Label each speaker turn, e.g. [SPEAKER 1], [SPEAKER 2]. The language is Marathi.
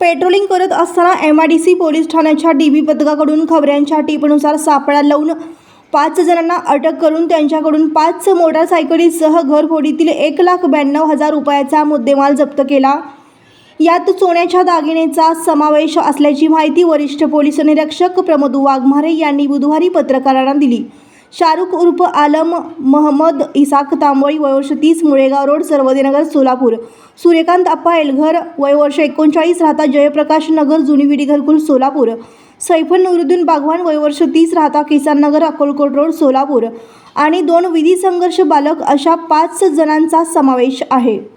[SPEAKER 1] पेट्रोलिंग करत असताना M I D C police ठाण्याच्या डी बी पथकाकडून खबऱ्यांच्या टिपनुसार सापळा लावून पाच जणांना अटक करून त्यांच्याकडून पाच मोटारसायकलीसह घरफोडीतील एक लाख ब्याण्णव हजार रुपयाचा मुद्देमाल जप्त केला. यात सोन्याच्या दागिनेचा समावेश असल्याची माहिती वरिष्ठ पोलीस निरीक्षक प्रमोद वाघमारे यांनी बुधवारी पत्रकारांना दिली. शाहरुख उर्फ आलम महमद इसाक तांबोळी वयवर्ष तीस मुळेगाव रोड सर्वदेनगर सोलापूर. सूर्यकांत अप्पा एलघर वयवर्ष एकोणचाळीस राहता जयप्रकाश नगर जुनी विडी घरकुल सोलापूर. सैफन नुरुद्दीन बागवान वयवर्ष तीस राहता किसान नगर अक्कलकोट रोड सोलापूर. आणि दोन विधी संघर्ष बालक अशा पाच जणांचा समावेश आहे.